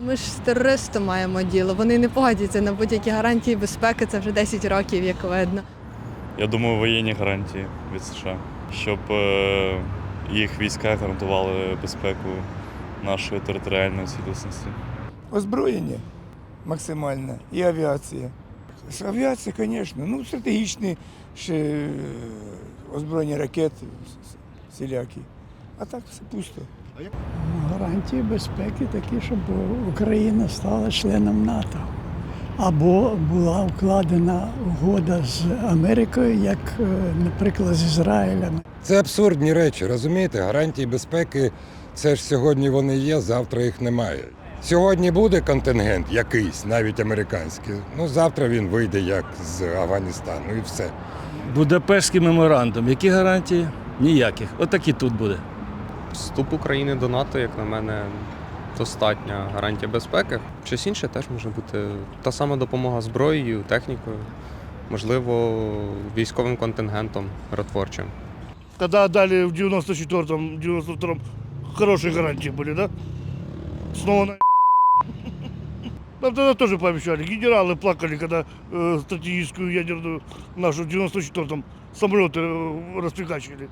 Ми ж з терористом маємо діло. Вони не погодяться на будь-які гарантії безпеки. Це вже 10 років, як видно. Я думаю, воєнні гарантії від США, щоб е, їх війська гарантували безпеку нашої територіальної цілісності. озброєння максимальне і авіація. Авіація, звісно, ну стратегічні ще е, озброєння ракет всілякі. А так все пусто. Гарантії безпеки такі, щоб Україна стала членом НАТО. Або була укладена угода з Америкою, як, е, наприклад, з Ізраїлем. Це абсурдні речі, розумієте? Гарантії безпеки це ж сьогодні вони є, завтра їх немає. Сьогодні буде контингент якийсь, навіть американський. Ну завтра він вийде як з Афганістану і все. Будапештський меморандум. Які гарантії? Ніяких. Отак і тут буде. Вступ України до НАТО, як на мене, достатня гарантія безпеки. Щось інше теж може бути та сама допомога зброєю, технікою, можливо, військовим контингентом миротворчим. Когда отдали в 94-м, 92-м хорошие гарантии были, да? Снова на... Нам тогда тоже пообещали. Генералы плакали, когда э, стратегическую ядерную нашу в 94-м самолеты э, распекачивали.